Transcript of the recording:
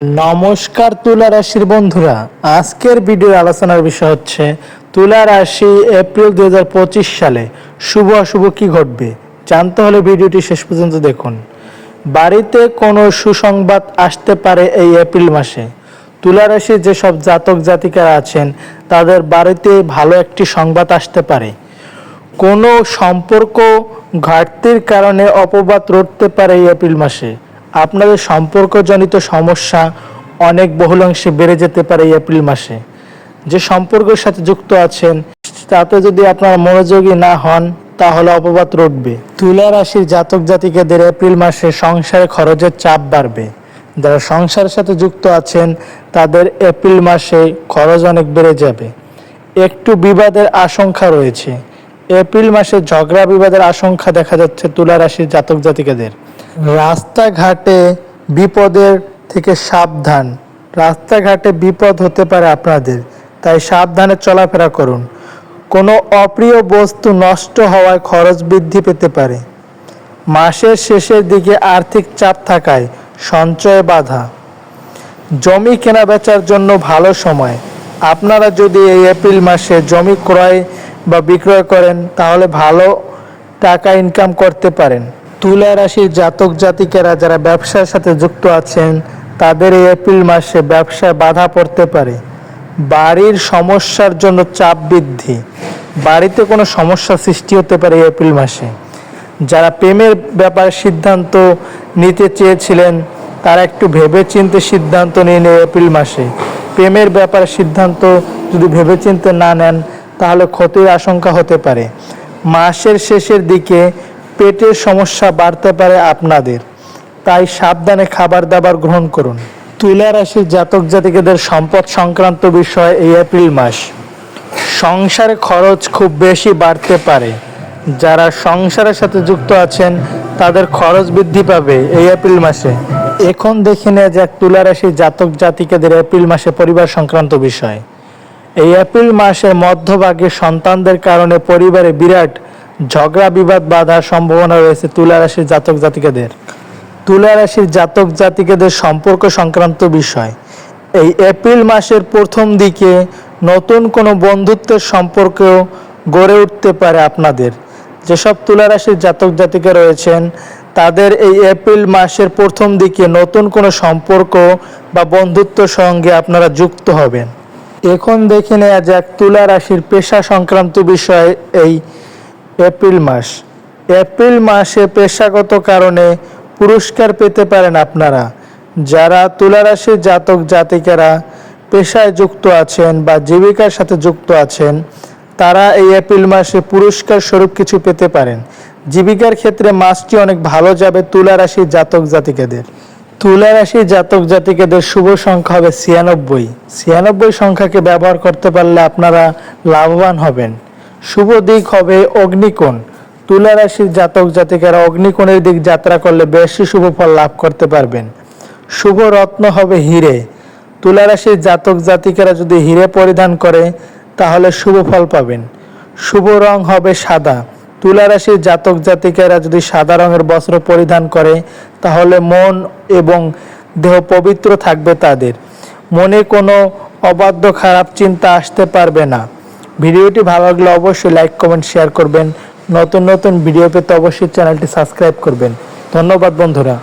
নমস্কার তুলা রাশির বন্ধুরা। আজকের ভিডিওর আলোচনার বিষয় হচ্ছে, তুলা রাশি এপ্রিল দুই হাজার পঁচিশ সালে শুভ অশুভ কি ঘটবে? জানতে হলে ভিডিওটি শেষ পর্যন্ত দেখুন। বাড়িতে কোনো সুসংবাদ আসতে পারে এই এপ্রিল মাসে। তুলা রাশির যেসব জাতক জাতিকারা আছেন, তাদের বাড়িতে ভালো একটি সংবাদ আসতে পারে। কোনো সম্পর্ক ঘাটতির কারণে অপবাদ রটতে পারে এই এপ্রিল মাসে। আপনাদের সম্পর্কজনিত সমস্যা অনেক বহুলাংশে বেড়ে যেতে পারে এই এপ্রিল মাসে। যে সম্পর্কের সাথে যুক্ত আছেন, তাতে যদি আপনারা মনোযোগী না হন, তাহলে অপবাদ রটবে। তুলা রাশির জাতক জাতিকাদের এপ্রিল মাসে সংসারে খরচের চাপ বাড়বে। যারা সংসারের সাথে যুক্ত আছেন, তাদের এপ্রিল মাসে খরচ অনেক বেড়ে যাবে। একটু বিবাদের আশঙ্কা রয়েছে। এপ্রিল মাসে ঝগড়া বিবাদের আশঙ্কা দেখা যাচ্ছে তুলা রাশির জাতক জাতিকাদের। রাস্তাঘাটে বিপদের থেকে সাবধান। রাস্তাঘাটে বিপদ হতে পারে আপনাদের, তাই সাবধানে চলাফেরা করুন। কোনো অপ্রিয় বস্তু নষ্ট হওয়ায় খরচ বৃদ্ধি পেতে পারে। মাসের শেষের দিকে আর্থিক চাপ থাকায় সঞ্চয়ে বাধা। জমি কেনা বেচার জন্য ভালো সময়। আপনারা যদি এই এপ্রিল মাসে জমি ক্রয় বা বিক্রয় করেন, তাহলে ভালো টাকা ইনকাম করতে পারেন। তুলা রাশির জাতক জাতিকেরা যারা ব্যবসার সাথে যুক্ত আছেন, তাদের এই এপ্রিল মাসে ব্যবসায় বাধা পড়তে পারে। বাড়ির সমস্যার জন্য চাপ বৃদ্ধি। বাড়িতে কোনো সমস্যা সৃষ্টি হতে পারে এপ্রিল মাসে। যারা প্রেমের ব্যাপারে সিদ্ধান্ত নিতে চেয়েছিলেন, তারা একটু ভেবেচিন্তে সিদ্ধান্ত নিন এপ্রিল মাসে। প্রেমের ব্যাপারে সিদ্ধান্ত যদি ভেবেচিন্তে না নেন তাহলে ক্ষতির আশঙ্কা হতে পারে। মাসের শেষের দিকে পেটের সমস্যা বাড়তে পারে আপনাদের। তাই সাবধানে খাবার দাবার গ্রহণ করুন। তুলা রাশির জাতক জাতিকেদের সম্পদ সংক্রান্ত বিষয় এই এপ্রিল মাস। সংসারে খরচ খুব বেশি বাড়তে পারে। যারা সংসারের সাথে যুক্ত আছেন, তাদের খরচ বৃদ্ধি পাবে এই এপ্রিল মাসে। এখন দেখে নেওয়া যাক তুলা রাশির জাতক জাতিকাদের এপ্রিল মাসে পরিবার সংক্রান্ত বিষয়। এই এপ্রিল মাসের মধ্যভাগে সন্তানদের কারণে পরিবারে বিরাট ঝগড়া বিবাদ বাধার সম্ভাবনা রয়েছে তুলা রাশির জাতক জাতিকাদের। তুলা রাশির জাতক জাতিকাদের সম্পর্ক সংক্রান্ত বিষয়। এই এপ্রিল মাসের প্রথম দিকে নতুন কোনো বন্ধুত্বের সম্পর্ক গড়ে উঠতে পারে আপনাদের। যেসব তুলা রাশির জাতক জাতিকা রয়েছেন, তাদের এই এপ্রিল মাসের প্রথম দিকে নতুন কোনো সম্পর্ক বা বন্ধুত্বের সঙ্গে আপনারা যুক্ত হবেন। এখন দেখে নেওয়া যাক তুলা রাশির পেশা সংক্রান্ত বিষয় এই এপ্রিল মাস। এপ্রিল মাসে পেশাগত কারণে পুরস্কার পেতে পারেন আপনারা। যারা তুলা রাশির জাতক জাতিকেরা পেশায় যুক্ত আছেন বা জীবিকার সাথে যুক্ত আছেন, তারা এই এপ্রিল মাসে পুরস্কার স্বরূপ কিছু পেতে পারেন। জীবিকার ক্ষেত্রে মাসটি অনেক ভালো যাবে তুলা রাশির জাতক জাতিকেদের। তুলা রাশির জাতক জাতিকেদের শুভ সংখ্যা হবে ছিয়ানব্বই। ছিয়ানব্বই সংখ্যাকে ব্যবহার করতে পারলে আপনারা লাভবান হবেন। শুভ দিক হবে অগ্নিকোণ। তুলা রাশির জাতক জাতিকারা অগ্নিকোণের দিক যাত্রা করলে বেশি শুভ ফল লাভ করতে পারবেন। শুভ রত্ন হবে হিরে। তুলা রাশির জাতক জাতিকারা যদি হিরে পরিধান করে, তাহলে শুভ ফল পাবেন। শুভ রং হবে সাদা। তুলা রাশির জাতক জাতিকারা যদি সাদা রঙের বস্ত্র পরিধান করে, তাহলে মন এবং দেহ পবিত্র থাকবে তাদের। মনে কোনো অবাধ্য খারাপ চিন্তা আসতে পারবে না। ভিডিওটি ভালো লাগলে অবশ্যই লাইক, কমেন্ট, শেয়ার করবেন। নতুন নতুন ভিডিও পেতে অবশ্যই চ্যানেলটি সাবস্ক্রাইব করবেন। ধন্যবাদ বন্ধুরা।